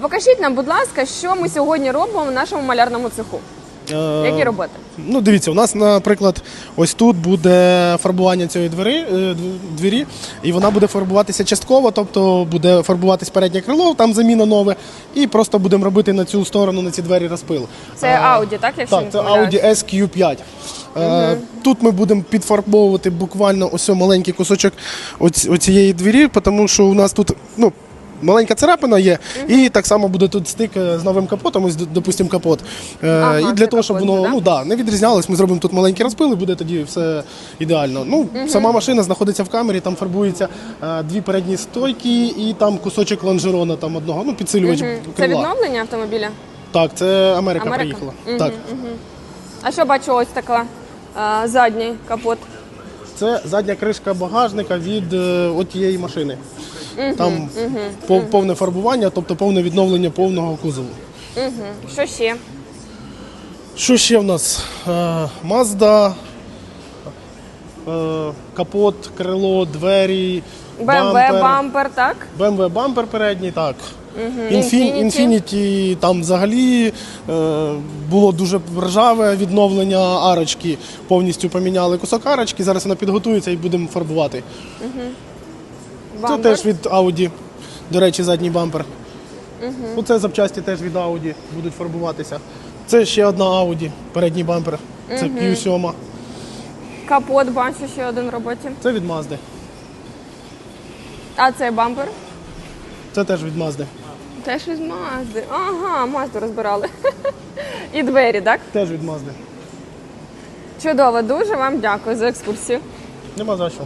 Покажіть нам, будь ласка, що ми сьогодні робимо в нашому малярному цеху. Е, Які роботи? Ну, дивіться, у нас, наприклад, ось тут буде фарбування цієї двері, е, двері, і вона буде фарбуватися частково, тобто буде фарбуватись переднє крило, там заміна нове, і просто будемо робити на цю сторону, на ці двері розпил. Це Е, Audi, так? Якщо Так, це? Audi SQ5. Е, Тут ми будемо підфарбовувати буквально ось маленький кусочок оцієї двері, тому що у нас тут ну, маленька царапина є, і так само буде тут стик е, з новим капотом, ось, допустимо, капот. Е, Ага, і для того, щоб капот, воно да? ну, да, не відрізнялось, ми зробимо тут маленький розпил і буде тоді все ідеально. Ну, Сама машина знаходиться в камері, там фарбуються е, дві передні стойки і там кусочок лонжерона там одного, ну, підсилювач Це крила. відновлення автомобіля? Так, це Америка, Америка? приїхала. Мгм, Так. А що бачу, ось така а, задній капот. Це задня кришка багажника від е, от тієї машини. Там пов- повне фарбування, тобто повне відновлення повного кузову. Що ще? Що ще в нас? Е, Mazda, е, капот, крило, двері, BMW, бампер. бампер, так? BMW бампер передній, так. Infiniti. Infiniti. Infiniti, там взагалі е, було дуже ржаве відновлення арочки. Повністю поміняли кусок арочки, зараз вона підготується і будемо фарбувати. Це Бампер. теж від Audi. До речі, задній бампер. Угу. Це запчасті теж від Audi будуть фарбуватися. Це ще одна Audi, передній бампер. Це Q7. Капот бачу ще один в роботі. Це від Mazda. А це бампер? Це теж від Mazda. Теж із Мазди. Ага, Мазду розбирали. І двері, так? Теж від Mazda. Чудово, дуже вам дякую за екскурсію. Нема за що.